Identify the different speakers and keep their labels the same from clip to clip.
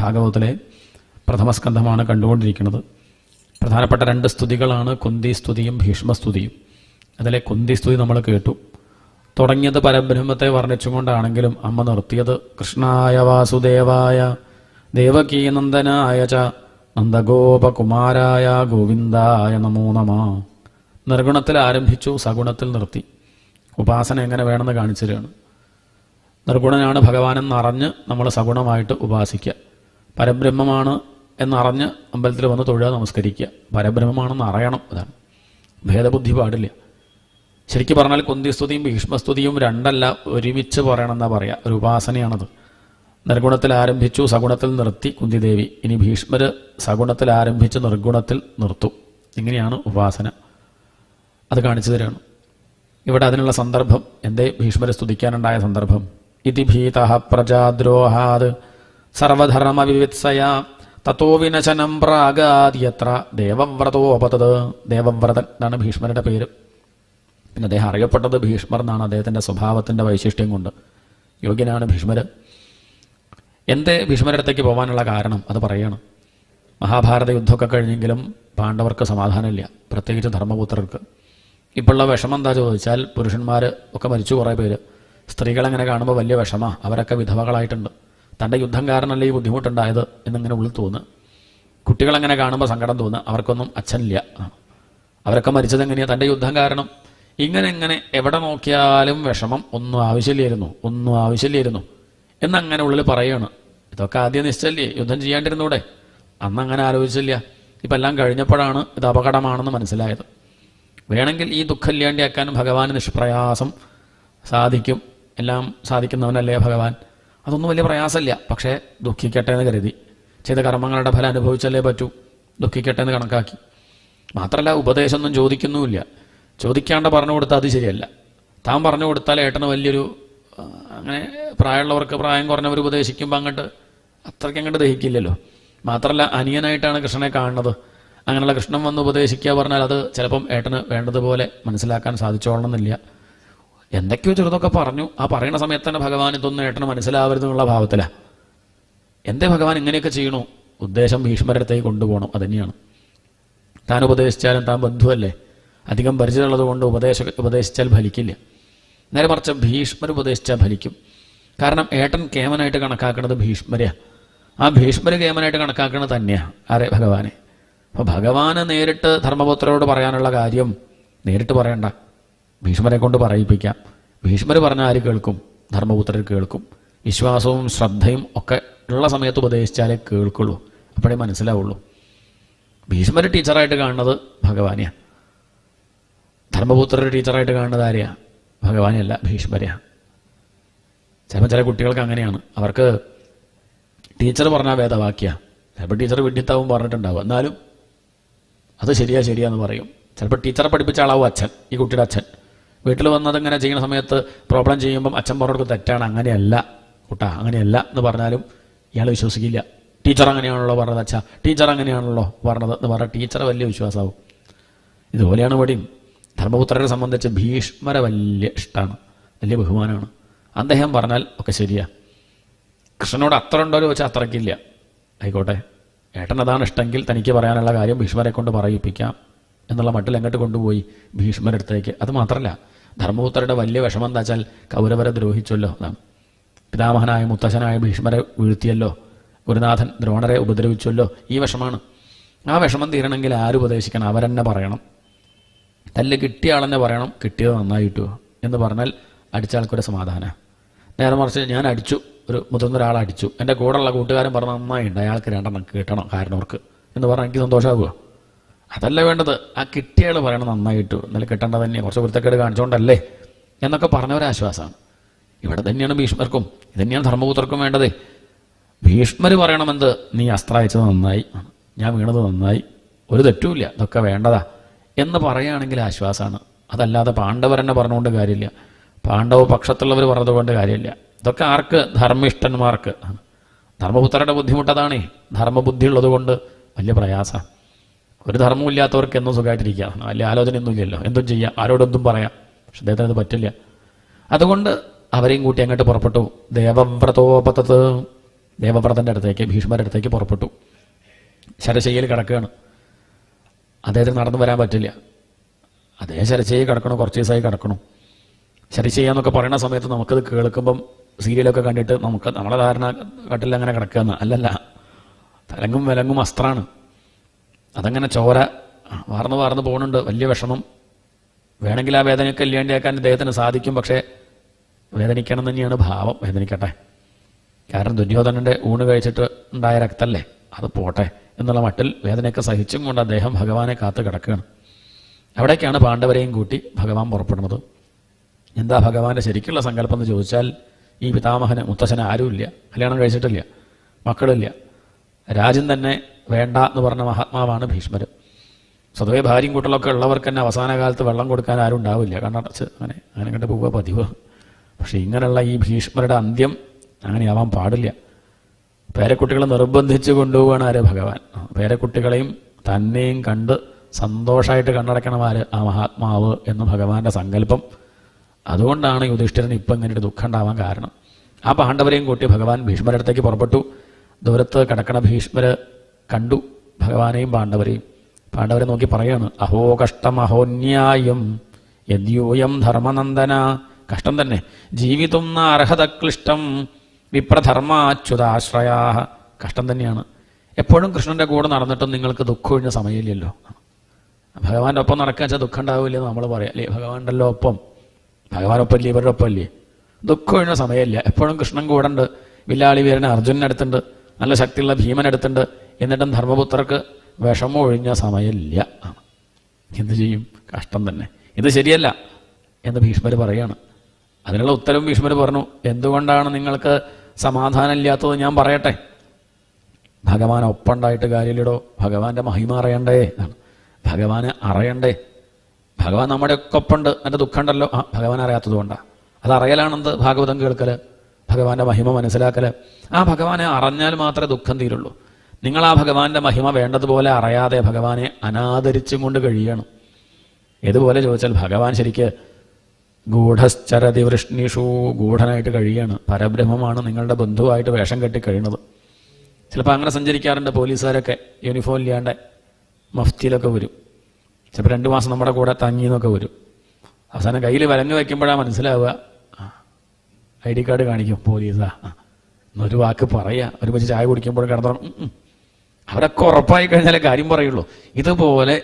Speaker 1: ഭാഗവതത്തിലെ പ്രഥമസ്കന്ധമാണ് കണ്ടുകൊണ്ടിരിക്കുന്നത്. പ്രധാനപ്പെട്ട രണ്ട് സ്തുതികളാണ് കുന്തി സ്തുതിയും ഭീഷ്മസ്തുതിയും അതിലെ കുന്തി സ്തുതി നമ്മൾ കേട്ടു. തുടങ്ങിയത് പരബ്രഹ്മത്തെ വർണിച്ചുകൊണ്ടാണെങ്കിലും അമ്മ നിർത്തിയത് കൃഷ്ണായ വാസുദേവായ ദേവകീനന്ദനായ ച നന്ദഗോപകുമാരായ ഗോവിന്ദായ നമോ നമ. നിർഗുണത്തിൽ ആരംഭിച്ചു സഗുണത്തിൽ നിർത്തി. ഉപാസന എങ്ങനെ വേണമെന്ന് കാണിച്ചു തരികയാണ് നിർഗുണനാണ് ഭഗവാനെന്ന് അറിഞ്ഞ് നമ്മൾ സഗുണമായിട്ട് ഉപാസിക്കുക. പരബ്രഹ്മമാണ് എന്നറിഞ്ഞ് അമ്പലത്തിൽ വന്ന് തൊഴുക നമസ്കരിക്കുക. പരബ്രഹ്മമാണെന്ന് അറിയണം അതാണ് ഭേദബുദ്ധി പാടില്ല. ശരിക്കും പറഞ്ഞാൽ കുന്തിസ്തുതിയും ഭീഷ്മസ്തുതിയും രണ്ടല്ല ഒരുമിച്ച് പറയണമെന്നാ പറയാ. ഒരു ഉപാസനയാണത്. നിർഗുണത്തിൽ ആരംഭിച്ചു സഗുണത്തിൽ നിർത്തി കുന്തിദേവി. ഇനി ഭീഷ്മർ സഗുണത്തിൽ ആരംഭിച്ച് നിർഗുണത്തിൽ നിർത്തും. ഇങ്ങനെയാണ് ഉപാസന. അത് കാണിച്ചു തരാണ്. ഇവിടെ അതിനുള്ള സന്ദർഭം എന്തേ? ഭീഷ്മരെ സ്തുതിക്കാനുണ്ടായ സന്ദർഭം. ഇതി ഭീത പ്രജാദ്രോഹാത് സർവധർമ്മ വിവിത്സയ. തത്തോ വിനശനം പ്രാഗാദ്യത്ര ദേവവ്രതോപതത് ദേവവ്രതൻ എന്നാണ് ഭീഷ്മരുടെ പേര്. പിന്നെ അദ്ദേഹം അറിയപ്പെട്ടത് ഭീഷ്മർ എന്നാണ് അദ്ദേഹത്തിന്റെ സ്വഭാവത്തിന്റെ വൈശിഷ്ട്യം കൊണ്ട്. യോഗ്യനാണ് ഭീഷ്മർ എന്തേ ഭീഷ്മരുടെ അടുത്തേക്ക് പോകാനുള്ള കാരണം? അത് പറയണം. മഹാഭാരത യുദ്ധമൊക്കെ കഴിഞ്ഞെങ്കിലും പാണ്ഡവർക്ക് സമാധാനമില്ല. പ്രത്യേകിച്ച് ധർമ്മപുത്രർക്ക്. ഇപ്പോഴുള്ള വിഷമം എന്താ ചോദിച്ചാൽ പുരുഷന്മാർ ഒക്കെ മരിച്ചു കുറേ പേര്. സ്ത്രീകളെങ്ങനെ കാണുമ്പോൾ വലിയ വിഷമമാണ് അവരൊക്കെ വിധവകളായിട്ടുണ്ട്. തന്റെ യുദ്ധം കാരണമല്ലേ ഈ ബുദ്ധിമുട്ടുണ്ടായത് എന്നിങ്ങനെ ഉള്ളിൽ തോന്നുക കുട്ടികളങ്ങനെ കാണുമ്പോൾ സങ്കടം തോന്നുക അവർക്കൊന്നും അച്ഛനില്ല. അവരൊക്കെ മരിച്ചത് എങ്ങനെയാണ് തന്റെ യുദ്ധം കാരണം. ഇങ്ങനെ ഇങ്ങനെ എവിടെ നോക്കിയാലും വിഷമം. ഒന്നും ആവശ്യമില്ലായിരുന്നു. ഒന്നും ആവശ്യമില്ലായിരുന്നു. എന്നങ്ങനെ ഉള്ളിൽ പറയാണ്. ഇതൊക്കെ ആദ്യം നിശ്ചയില്ലേ? യുദ്ധം ചെയ്യാണ്ടിരുന്നൂടെ? അന്ന് അങ്ങനെ ആലോചിച്ചില്ല. ഇപ്പം എല്ലാം കഴിഞ്ഞപ്പോഴാണ് ഇത് അപകടമാണെന്ന് മനസ്സിലായത്. വേണമെങ്കിൽ ഈ ദുഃഖം ഇല്ലാണ്ടിയാക്കാനും ഭഗവാൻ നിഷ്പ്രയാസം സാധിക്കും. എല്ലാം സാധിക്കുന്നവനല്ലേ ഭഗവാൻ? അതൊന്നും വലിയ പ്രയാസമില്ല. പക്ഷേ ദുഃഖിക്കട്ടെ എന്ന് കരുതി. ചെയ്ത കർമ്മങ്ങളുടെ ഫലം അനുഭവിച്ചല്ലേ പറ്റൂ. ദുഃഖിക്കട്ടെ എന്ന് കണക്കാക്കി. മാത്രമല്ല ഉപദേശമൊന്നും ചോദിക്കുന്നുമില്ല. ചോദിക്കാണ്ട് പറഞ്ഞു കൊടുത്താൽ അത് ശരിയല്ല. താൻ പറഞ്ഞു കൊടുത്താൽ ഏട്ടന് വലിയൊരു അങ്ങനെ പ്രായമുള്ളവർക്ക് പ്രായം കുറഞ്ഞവർ ഉപദേശിക്കുമ്പോൾ അങ്ങോട്ട് അത്രയ്ക്ക് അങ്ങോട്ട് ദഹിക്കില്ലല്ലോ. മാത്രമല്ല അനിയനായിട്ടാണ് കൃഷ്ണനെ കാണുന്നത്. അങ്ങനെയുള്ള കൃഷ്ണൻ വന്ന് ഉപദേശിക്കുക പറഞ്ഞാൽ അത് ചിലപ്പം ഏട്ടന് വേണ്ടതുപോലെ മനസ്സിലാക്കാൻ സാധിച്ചോളണമെന്നില്ല. എന്തൊക്കെയോ ചെറുതൊക്കെ പറഞ്ഞു. ആ പറയുന്ന സമയത്ത് തന്നെ ഭഗവാൻ ഇതൊന്നും ഏട്ടന് മനസ്സിലാവരുതെന്നുള്ള ഭാവത്തിലാണ് എന്തേ ഭഗവാൻ ഇങ്ങനെയൊക്കെ ചെയ്യണു? ഉദ്ദേശം ഭീഷ്മരുടെ അടുത്തേക്ക് കൊണ്ടുപോകണം. അതന്നെയാണ്. താൻ ഉപദേശിച്ചാലും താൻ ബന്ധുവല്ലേ? അധികം പരിചയമുള്ളത് കൊണ്ട് ഉപദേശ ഉപദേശിച്ചാൽ ഫലിക്കില്ല. നേരെ മറിച്ച് ഭീഷ്മർ ഉപദേശിച്ചാൽ ഫലിക്കും. കാരണം ഏട്ടൻ കേമനായിട്ട് കണക്കാക്കുന്നത് ഭീഷ്മരെയാണ് ആ ഭീഷ്മർ കേമനായിട്ട് കണക്കാക്കുന്നത് തന്നെയാണ് ആരെ ഭഗവാനെ. അപ്പോൾ ഭഗവാന് നേരിട്ട് ധർമ്മപുത്രരോട് പറയാനുള്ള കാര്യം നേരിട്ട് പറയണ്ട. ഭീഷ്മരെ കൊണ്ട് പറയിപ്പിക്കാം. ഭീഷ്മർ പറഞ്ഞ ആര് കേൾക്കും? ധർമ്മപുത്രർ കേൾക്കും. വിശ്വാസവും ശ്രദ്ധയും ഒക്കെ ഉള്ള സമയത്ത് ഉപദേശിച്ചാലേ കേൾക്കുള്ളൂ. അപ്പോഴേ മനസ്സിലാവുള്ളൂ. ഭീഷ്മർ ടീച്ചറായിട്ട് കാണുന്നത് ഭഗവാനെയാണ് ധർമ്മപുത്രർ ടീച്ചറായിട്ട് കാണുന്നത് ആരെയാ? ഭഗവാനെയല്ല ഭീഷ്മരെയാ. ചിലപ്പോൾ ചില കുട്ടികൾക്ക് അങ്ങനെയാണ്. അവർക്ക് ടീച്ചർ പറഞ്ഞ വേദവാക്യ. ചിലപ്പോൾ ടീച്ചർ വിഡ്ഢിത്താവും പറഞ്ഞിട്ടുണ്ടാവും. എന്നാലും അത് ശരിയാ ശരിയാന്ന് പറയും. ചിലപ്പോൾ ടീച്ചറെ പഠിപ്പിച്ച ആളാവും അച്ഛൻ ഈ കുട്ടിയുടെ അച്ഛൻ. വീട്ടിൽ വന്നത് ഇങ്ങനെ ചെയ്യുന്ന സമയത്ത് പ്രോബ്ലം ചെയ്യുമ്പം അച്ഛൻ പറഞ്ഞവർക്ക് തെറ്റാണ്. അങ്ങനെയല്ല കുട്ടാ അങ്ങനെയല്ല എന്ന് പറഞ്ഞാലും ഇയാൾ വിശ്വസിക്കില്ല. ടീച്ചർ അങ്ങനെയാണല്ലോ പറഞ്ഞത് അച്ഛാ. ടീച്ചർ അങ്ങനെയാണല്ലോ പറഞ്ഞത് എന്ന് പറഞ്ഞാൽ ടീച്ചറെ വലിയ വിശ്വാസമാവും ഇതുപോലെയാണ് ഇവിടെയും. ധർമ്മപുത്രരെ സംബന്ധിച്ച് ഭീഷ്മരെ വലിയ ഇഷ്ടമാണ് വലിയ ബഹുമാനമാണ്. അദ്ദേഹം പറഞ്ഞാൽ ഒക്കെ ശരിയാ. കൃഷ്ണനോട് അത്ര ഉണ്ടോ എന്ന് വെച്ചാൽ അത്രയ്ക്കില്ല ആയിക്കോട്ടെ. ഏട്ടൻ അതാണ് ഇഷ്ടമെങ്കിൽ തനിക്ക് പറയാനുള്ള കാര്യം ഭീഷ്മരെ കൊണ്ട് പറയിപ്പിക്കാം എന്നുള്ള മട്ടിൽ എങ്ങോട്ട് കൊണ്ടുപോയി ഭീഷ്മരടുത്തേക്ക് അത് മാത്രമല്ല ധർമ്മപുത്രരുടെ വലിയ വിഷമം എന്താ വെച്ചാൽ കൗരവരെ ദ്രോഹിച്ചല്ലോ. അതാണ് പിതാമഹനായ മുത്തശ്ശനായ ഭീഷ്മരെ വീഴ്ത്തിയല്ലോ. ഗുരുനാഥൻ ദ്രോണരെ ഉപദ്രവിച്ചല്ലോ. ഈ വിഷമാണ്. ആ വിഷമം തീരണമെങ്കിൽ ആര് ഉപദേശിക്കണം? അവരെന്നെ പറയണം. തല്ല് കിട്ടിയ ആളെന്നെ പറയണം. കിട്ടിയത് നന്നായിട്ടു. എന്ന് പറഞ്ഞാൽ അടിച്ച ആൾക്കൊരു സമാധാനം. നേരെ മറിച്ച് ഞാൻ അടിച്ചു. ഒരു മുതിർന്ന അടിച്ചു എന്റെ കൂടെയുള്ള കൂട്ടുകാരൻ പറഞ്ഞ നന്നായിട്ടുണ്ട് അയാൾക്ക് രണ്ടെണ്ണം കിട്ടണം കാരണവർക്ക്. എന്ന് പറഞ്ഞാൽ എനിക്ക് സന്തോഷമാകുമോ അതല്ല വേണ്ടത്. ആ കിട്ടിയ പറയണത് പറയണം നന്നായിട്ടു. എന്നാലും കിട്ടേണ്ടത് തന്നെ കുറച്ച് വൃത്തക്കേട് കാണിച്ചുകൊണ്ടല്ലേ എന്നൊക്കെ പറഞ്ഞവരാശ്വാസമാണ് ഇവിടെ തന്നെയാണ് ഭീഷ്മർക്കും ഇത് തന്നെയാണ് ധർമ്മപുത്രർക്കും വേണ്ടത്. ഭീഷ്മർ പറയണമെന്ത്? നീ അസ്ത്ര അയച്ചത് നന്നായി. ഞാൻ വീണത് നന്നായി. ഒരു തെറ്റുമില്ല. ഇതൊക്കെ വേണ്ടതാ. എന്ന് പറയുകയാണെങ്കിൽ ആശ്വാസമാണ് അതല്ലാതെ പാണ്ഡവരെന്നെ പറഞ്ഞുകൊണ്ട് കാര്യമില്ല. പാണ്ഡവ പക്ഷത്തുള്ളവർ പറഞ്ഞതുകൊണ്ട് കാര്യമില്ല. ഇതൊക്കെ ആർക്ക്? ധർമ്മിഷ്ഠന്മാർക്ക്. ധർമ്മപുത്രരുടെ ബുദ്ധിമുട്ടതാണേ ധർമ്മബുദ്ധി ഉള്ളതുകൊണ്ട് വലിയ പ്രയാസമാണ് ഒരു ധർമ്മമില്ലാത്തവർക്ക് എന്നും സുഖമായിട്ടിരിക്കുക. വലിയ ആലോചനയൊന്നും ഇല്ലല്ലോ എന്തും ചെയ്യാം. ആരോടൊന്നും പറയാം. പക്ഷെ അദ്ദേഹത്തിന് അത് പറ്റില്ല. അതുകൊണ്ട് അവരെയും കൂട്ടി അങ്ങോട്ട് പുറപ്പെട്ടു. ദേവവ്രതോപത്തത് ദേവവ്രതന്റെ അടുത്തേക്ക് ഭീഷ്മരുടെ അടുത്തേക്ക് പുറപ്പെട്ടു. ശരശയ്യയിൽ കിടക്കുകയാണ്. അദ്ദേഹത്തിന് നടന്നു വരാൻ പറ്റില്ല. അതേ ശരശയ്യ കിടക്കണം. കുറച്ച് ദിവസമായി കിടക്കണം. ശരശയ്യ എന്നൊക്കെ പറയുന്ന സമയത്ത് നമുക്കത് കേൾക്കുമ്പം സീരിയലൊക്കെ കണ്ടിട്ട് നമുക്ക് നമ്മളെ ധാരണ കട്ടിൽ അങ്ങനെ കിടക്കുകയെന്ന് അല്ലല്ല. തലങ്ങും വിലങ്ങും അസ്ത്രാണ്. അതങ്ങനെ ചോര വാർന്ന് വാർന്ന് പോകുന്നുണ്ട്. വലിയ വിഷമം. വേണമെങ്കിൽ ആ വേദനയൊക്കെ ഇല്ലാണ്ടിയാക്കാൻ അദ്ദേഹത്തിന് സാധിക്കും പക്ഷേ വേദനിക്കണം തന്നെയാണ് ഭാവം. വേദനിക്കട്ടെ. കാരണം ദുര്യോധനന്റെ ഊണ് കഴിച്ചിട്ട് ഉണ്ടായ രക്തല്ലേ? അത് പോട്ടെ എന്നുള്ള മട്ടിൽ വേദനയൊക്കെ സഹിച്ചും കൊണ്ട് അദ്ദേഹം ഭഗവാനെ കാത്തു കിടക്കുകയാണ്. അവിടേക്കാണ് പാണ്ഡവരെയും കൂട്ടി ഭഗവാൻ പുറപ്പെടുന്നത്. എന്താ ഭഗവാന്റെ ശരിക്കുള്ള സങ്കല്പം എന്ന് ചോദിച്ചാൽ ഈ പിതാമഹന് മുത്തശ്ശന് ആരുമില്ല കല്യാണം കഴിച്ചിട്ടില്ല മക്കളില്ല. രാജ്യം തന്നെ വേണ്ട എന്ന് പറഞ്ഞ മഹാത്മാവാണ് ഭീഷ്മർ സ്വതവേ ഭാര്യയും കൂട്ടലൊക്കെ ഉള്ളവർക്ക് തന്നെ അവസാന കാലത്ത് വെള്ളം കൊടുക്കാൻ ആരും ഉണ്ടാവില്ല. കണ്ണടച്ച് അങ്ങനെ അങ്ങനെ കണ്ട് പോവുക പതിവ്. പക്ഷേ ഇങ്ങനെയുള്ള ഈ ഭീഷ്മരുടെ അന്ത്യം അങ്ങനെയാവാൻ പാടില്ല. പേരക്കുട്ടികളെ നിർബന്ധിച്ച് കൊണ്ടുപോവുകയാണ് ആര്? ഭഗവാൻ. പേരക്കുട്ടികളെയും തന്നെയും കണ്ട് സന്തോഷമായിട്ട് കണ്ണടക്കണം ആര്? ആ മഹാത്മാവ് എന്ന് ഭഗവാന്റെ സങ്കല്പം. അതുകൊണ്ടാണ് യുധിഷ്ഠിരന് ഇപ്പം ഇങ്ങനെ ഒരു ദുഃഖം ഉണ്ടാവാൻ കാരണം. ആ പാണ്ഡവരെയും കൂട്ടി ഭഗവാൻ ഭീഷ്മരുടെ അടുത്തേക്ക് പുറപ്പെട്ടു. ദൂരത്ത് കിടക്കണ ഭീഷ്മര് കണ്ടു. ഭഗവാനെയും പാണ്ഡവരെയും. പാണ്ഡവരെ നോക്കി പറയാണ് അഹോ കഷ്ടം അഹോന്യായം യദ്യൂയം ധർമ്മനന്ദന. കഷ്ടം തന്നെ. ജീവിതം അർഹത ക്ലിഷ്ടം വിപ്രധർമാച്യുതാശ്രയാ കഷ്ടം തന്നെയാണ്. എപ്പോഴും കൃഷ്ണന്റെ കൂടെ നടന്നിട്ടും നിങ്ങൾക്ക് ദുഃഖം ഒഴിഞ്ഞ സമയമില്ലല്ലോ. ഭഗവാന്റെ ഒപ്പം നടക്കാൻ വെച്ചാൽ ദുഃഖം ഉണ്ടാവില്ലെന്ന് നമ്മൾ പറയാം. അല്ലേ? ഭഗവാന്റെ ഒപ്പം. ഭഗവാനൊപ്പം ഇല്ലേ ഇവരുടെ ഒപ്പം ഇല്ലേ ദുഃഖം ഒഴിഞ്ഞ സമയമില്ല. എപ്പോഴും കൃഷ്ണൻ കൂടെ ഉണ്ട്. വില്ലാളി വീരനെ അർജുനൻ അടുത്തുണ്ട് നല്ല ശക്തിയുള്ള ഭീമൻ അടുത്തുണ്ട് എന്നിട്ടും ധർമ്മപുത്രർക്ക് വിഷമം ഒഴിഞ്ഞ സമയമില്ല. എന്ത് ചെയ്യും? കഷ്ടം തന്നെ. ഇത് ശരിയല്ല എന്ന് ഭീഷ്മർ പറയാണ്. അതിനുള്ള ഉത്തരം ഭീഷ്മർ പറഞ്ഞു എന്തുകൊണ്ടാണ് നിങ്ങൾക്ക് സമാധാനം ഇല്ലാത്തത് ഞാൻ പറയട്ടെ. ഭഗവാൻ ഒപ്പുണ്ടായിട്ട് കാര്യമില്ലടോ. ഭഗവാന്റെ മഹിമ അറിയണ്ടേ? എന്നാണ്. ഭഗവാനെ അറിയണ്ടേ. ഭഗവാൻ നമ്മുടെ ഒക്കെ ഒപ്പമുണ്ട്. എന്റെ ദുഃഖമുണ്ടല്ലോ. ആ ഭഗവാൻ അറിയാത്തത് കൊണ്ടാണ് അത് ഭാഗവതം കേൾക്കൽ ഭഗവാന്റെ മഹിമ മനസ്സിലാക്കൽ ആ ഭഗവാനെ അറിഞ്ഞാൽ മാത്രമേ ദുഃഖം തീരുള്ളൂ. നിങ്ങൾ ആ ഭഗവാന്റെ മഹിമ വേണ്ടതുപോലെ അറിയാതെ ഭഗവാനെ അനാദരിച്ചും കൊണ്ട് കഴിയണം. ഏതുപോലെ ചോദിച്ചാൽ ഭഗവാൻ ശരിക്ക് ഗൂഢശ്ചരതി വൃഷ്ണിഷു ഗൂഢനായിട്ട് കഴിയാണ്. പരബ്രഹ്മമാണ് നിങ്ങളുടെ ബന്ധുവായിട്ട് വേഷം കെട്ടി കഴിയുന്നത്. ചിലപ്പോൾ അങ്ങനെ സഞ്ചരിക്കാറുണ്ട് പോലീസുകാരൊക്കെ യൂണിഫോം ഇല്ലാണ്ട് മഫ്തിയിലൊക്കെ വരും. ചിലപ്പോൾ രണ്ട് മാസം നമ്മുടെ കൂടെ തങ്ങിയെന്നൊക്കെ വരും. അവസാനം കയ്യിൽ വരഞ്ഞു വയ്ക്കുമ്പോഴാണ് മനസ്സിലാവുക ഐ ഡി കാർഡ് കാണിക്കും പോലീസാ. എന്നൊരു വാക്ക് പറയുക ഒരു പക്ഷേ ചായ കുടിക്കുമ്പോൾ കിടന്നു അവരൊക്കെ ഉറപ്പായി കഴിഞ്ഞാലേ കാര്യം പറയുള്ളൂ. ഇതുപോലെ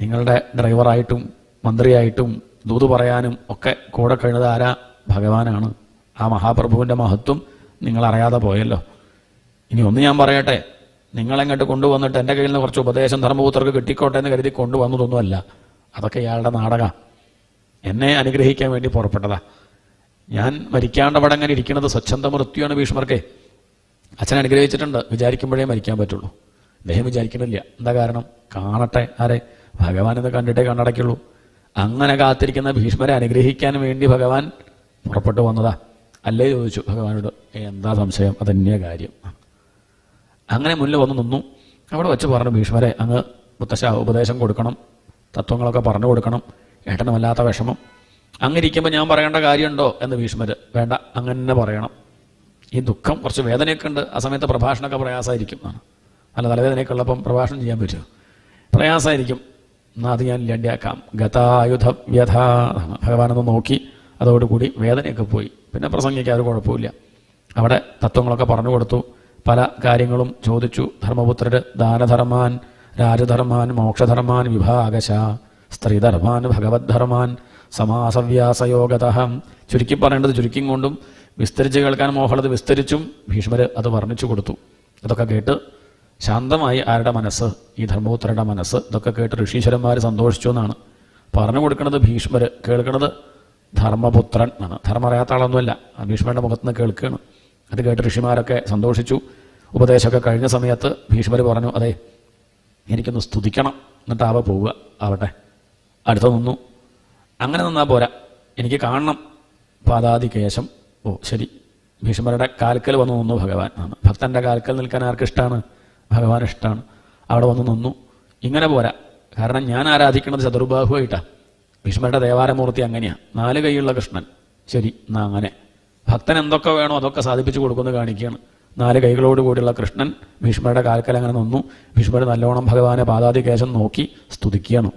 Speaker 1: നിങ്ങളുടെ ഡ്രൈവറായിട്ടും മന്ത്രിയായിട്ടും ദൂത് പറയാനും ഒക്കെ കൂടെ കഴിഞ്ഞത് ആരാ? ഭഗവാനാണ്. ആ മഹാപ്രഭുവിന്റെ മഹത്വം നിങ്ങൾ അറിയാതെ പോയല്ലോ. ഇനി ഒന്ന് ഞാൻ പറയട്ടെ നിങ്ങളെങ്ങോട്ട് കൊണ്ടുവന്നിട്ട് എന്റെ കയ്യിൽ നിന്ന് കുറച്ച് ഉപദേശം ധർമ്മപുത്രർക്ക് കിട്ടിക്കോട്ടെ എന്ന് കരുതി കൊണ്ടുവന്നതൊന്നുമല്ല. അതൊക്കെ ഇയാളുടെ നാടക. എന്നെ അനുഗ്രഹിക്കാൻ വേണ്ടി പുറപ്പെട്ടതാ. ഞാൻ മരിക്കാണ്ട് അവിടെ അങ്ങനെ ഇരിക്കുന്നത് സ്വച്ഛന്ത മൃത്യുവാണ് ഭീഷ്മർക്കെ. അച്ഛൻ അനുഗ്രഹിച്ചിട്ടുണ്ട്. വിചാരിക്കുമ്പോഴേ മരിക്കാൻ പറ്റുള്ളൂ. അദ്ദേഹം വിചാരിക്കണില്ല. എന്താ കാരണം? കാണട്ടെ. ആരെ? ഭഗവാൻ എന്ന് കണ്ടിട്ടേ കണ്ണടയ്ക്കുള്ളൂ. അങ്ങനെ കാത്തിരിക്കുന്ന ഭീഷ്മരെ അനുഗ്രഹിക്കാൻ വേണ്ടി ഭഗവാൻ പുറപ്പെട്ടു വന്നതാ. അല്ലേ ചോദിച്ചു ഭഗവാനോട്. എന്താ സംശയം? അതന്നെ കാര്യം. അങ്ങനെ മുന്നിൽ വന്ന് നിന്നു. അവിടെ വെച്ച് പറഞ്ഞു ഭീഷ്മരെ അങ്ങ് മുത്തശ്ശ ഉപദേശം കൊടുക്കണം. തത്വങ്ങളൊക്കെ പറഞ്ഞു കൊടുക്കണം. ഏട്ടന് വല്ലാത്ത വിഷമം. അങ്ങനെ ഇരിക്കുമ്പോൾ ഞാൻ പറയേണ്ട കാര്യമുണ്ടോ? എന്ന് ഭീഷ്മർ വേണ്ട അങ്ങനെ പറയണം. ഈ ദുഃഖം കുറച്ച് വേദനയൊക്കെ ഉണ്ട്. ആ സമയത്ത് പ്രഭാഷണമൊക്കെ പ്രയാസമായിരിക്കും. ആണ് അല്ല തലവേദനയൊക്കെ ഉള്ളപ്പം പ്രഭാഷണം ചെയ്യാൻ പറ്റുമോ? പ്രയാസമായിരിക്കും. എന്നാൽ അത് ഞാൻ ഇല്ലാണ്ടിയാക്കാം ഗതായുധ വ്യഥ ഭഗവാനൊന്ന് നോക്കി. അതോടുകൂടി വേദനയൊക്കെ പോയി. പിന്നെ പ്രസംഗിക്കാൻ ഒരു കുഴപ്പമില്ല അവിടെ തത്വങ്ങളൊക്കെ പറഞ്ഞു കൊടുത്തു. പല കാര്യങ്ങളും ചോദിച്ചു. ധർമ്മപുത്രര് ദാനധർമാൻ രാജധർമാൻ മോക്ഷധർമാൻ വിഭാഗശ സ്ത്രീധർമാൻ ഭഗവദ്ധർമാൻ സമാസവ്യാസയോഗത. ചുരുക്കി പറയേണ്ടത് ചുരുക്കിയും കൊണ്ടും വിസ്തരിച്ച് കേൾക്കാൻ മോഹളത് വിസ്തരിച്ചും ഭീഷ്മര് അത് വർണിച്ചു കൊടുത്തു. അതൊക്കെ കേട്ട് ശാന്തമായി ആരുടെ മനസ്സ്? ഈ ധർമ്മപുത്രരുടെ മനസ്സ്. ഇതൊക്കെ കേട്ട് ഋഷീശ്വരന്മാർ സന്തോഷിച്ചു എന്നാണ്. പറഞ്ഞു കൊടുക്കുന്നത് ഭീഷ്മർ കേൾക്കുന്നത് ധർമ്മപുത്രൻ എന്നാണ്. ധർമ്മം അറിയാത്ത ആളൊന്നുമല്ല. ഭീഷ്മരുടെ മുഖത്ത് നിന്ന് കേൾക്കുകയാണ്. അത് കേട്ട് ഋഷിമാരൊക്കെ സന്തോഷിച്ചു. ഉപദേശമൊക്കെ കഴിഞ്ഞ സമയത്ത് ഭീഷ്മർ പറഞ്ഞു അതെ എനിക്കൊന്ന് സ്തുതിക്കണം. എന്നിട്ട് ആവ പോവുക. ആവട്ടെ. അടുത്ത് നിന്നു. അങ്ങനെ നിന്നാൽ പോരാ. എനിക്ക് കാണണം. പാതാതി കേശം ഓ ശരി. ഭീഷ്മരുടെ കാൽക്കൽ വന്നു നിന്നു ഭഗവാൻ ആണ് ഭക്തന്റെ കാൽക്കൽ നിൽക്കാൻ ആർക്ക് ഇഷ്ടമാണ് ഭഗവാൻ ഇഷ്ടമാണ് അവിടെ വന്ന് നിന്നു. ഇങ്ങനെ പോരാ. കാരണം ഞാൻ ആരാധിക്കുന്നത് ചതുർബാഹുവായിട്ടാണ് ഭീഷ്മരുടെ ദേവാരമൂർത്തി അങ്ങനെയാ. നാല് കൈയുള്ള കൃഷ്ണൻ. ശരി എന്നാ അങ്ങനെ. ഭക്തൻ എന്തൊക്കെ വേണോ അതൊക്കെ സാധിപ്പിച്ചു കൊടുക്കുന്നു കാണിക്കുകയാണ്. നാല് കൈകളോട് കൂടിയുള്ള കൃഷ്ണൻ ഭീഷ്മരുടെ കാൽക്കൽ അങ്ങനെ നിന്നു. ഭീഷ്മർ നല്ലോണം ഭഗവാനെ പാദാതികേശം നോക്കി സ്തുതിക്കുകയാണ്.